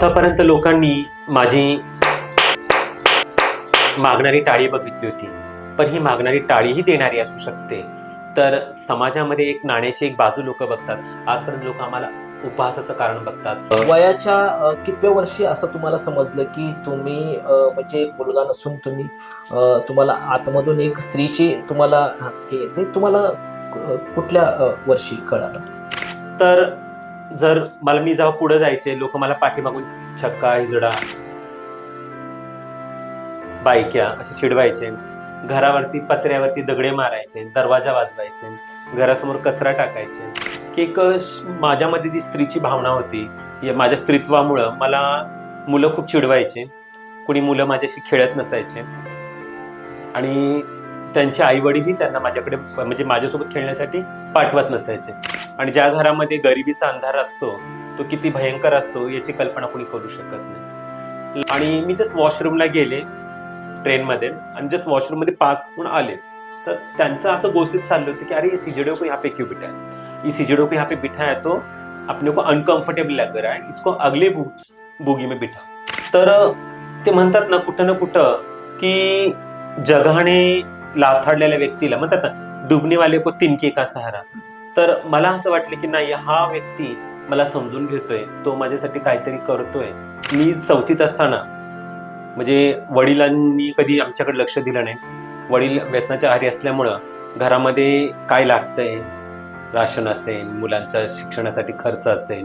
आतापर्यंत लोकांनी माझी मागणारी टाळी बघितली होती. पण ही मागणारी टाळीही देणारी असू शकते. तर समाजामध्ये एक नाण्याची एक बाजू लोक बघतात. आजपर्यंत लोक आम्हाला उपहासाचं कारण बघतात. वयाच्या कितव्या वर्षी असं तुम्हाला समजलं की तुम्ही म्हणजे मुलगा नसून तुम्ही तुम्हाला आतमधून एक स्त्रीची तुम्हाला हे ते तुम्हाला कुठल्या वर्षी कळालं? तर जर मला मी जेव्हा पुढे जायचे लोक मला पाठीमागून छक्का हिजडा बायक्या असे चिडवायचे घरावरती पत्र्यावरती दगडे मारायचे दरवाजा वाजवायचे घरासमोर कचरा टाकायचे की एक माझ्यामध्ये जी स्त्रीची भावना होती या माझ्या स्त्रीत्वामुळं मला मुलं खूप चिडवायचे कोणी मुलं माझ्याशी खेळत नसायचे. आणि त्यांचे आईवडीलही त्यांना माझ्याकडे म्हणजे माझ्यासोबत खेळण्यासाठी पाठवत नसायचे. आणि ज्या घरामध्ये गरिबीचा अंधार असतो तो किती भयंकर असतो याची कल्पना कोणी करू शकत नाही. आणि मी जस्ट वॉशरूमला गेले ट्रेनमध्ये आणि जस्ट वॉशरूममध्ये पास म्हणून आले तर त्यांचं असं गोष्टीत चाललं होतं की अरे ये को यहाँ पे क्यों बिठा है ये सिजेडो को यहाँ पे बिठा है तो अपने को अनकम्फर्टेबल लग रहा है इसको अगले बोगी में बिठा. तर ते म्हणतात ना कुठं ना कुठं की जगाने लाथाडलेल्या व्यक्तीला म्हणतात ना डुबणेवाले को तिनके का सहारा. तर मला असं वाटलं की नाही हा व्यक्ती मला समजून घेतोय तो माझ्यासाठी काहीतरी करतोय. मी चौथीत असताना म्हणजे वडिलांनी कधी आमच्याकडे लक्ष दिलं नाही. वडील व्यसनाच्या आहारी असल्यामुळं घरामध्ये काय लागतंय? राशन असेल मुलांच्या शिक्षणासाठी खर्च असेल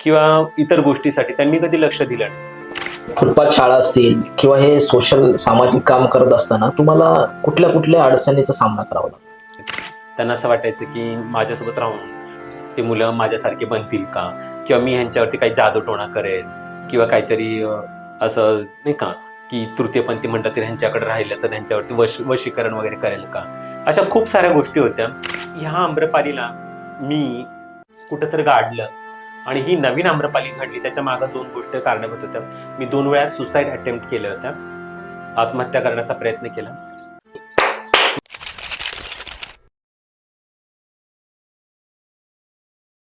किंवा इतर गोष्टीसाठी त्यांनी कधी लक्ष दिलं नाही. फुटपाथ शाळा असतील किंवा हे सोशल सामाजिक काम करत असताना तुम्हाला कुठल्या कुठल्या अडचणीचा सामना करावा लागतो? त्यांना असं वाटायचं की माझ्यासोबत राहून ते मुलं माझ्यासारखे बनतील का? किंवा मी ह्यांच्यावरती काही जादूटोणा करेल किंवा काहीतरी असं नाही का? की तृतीयपंथी म्हणतात तर ह्यांच्याकडे राहिलं तर ह्यांच्यावरती वश वशीकरण वगैरे करेल का? अशा खूप साऱ्या गोष्टी होत्या. ह्या आम्रपालीला मी कुठंतरी गाडलं आणि ही नवीन आम्रपाली घडली. त्याच्या मागं दोन गोष्टी कारणीभूत होत्या. मी दोन वेळा सुसाईड अटेम्प्ट केल्या होत्या. आत्महत्या करण्याचा प्रयत्न केला.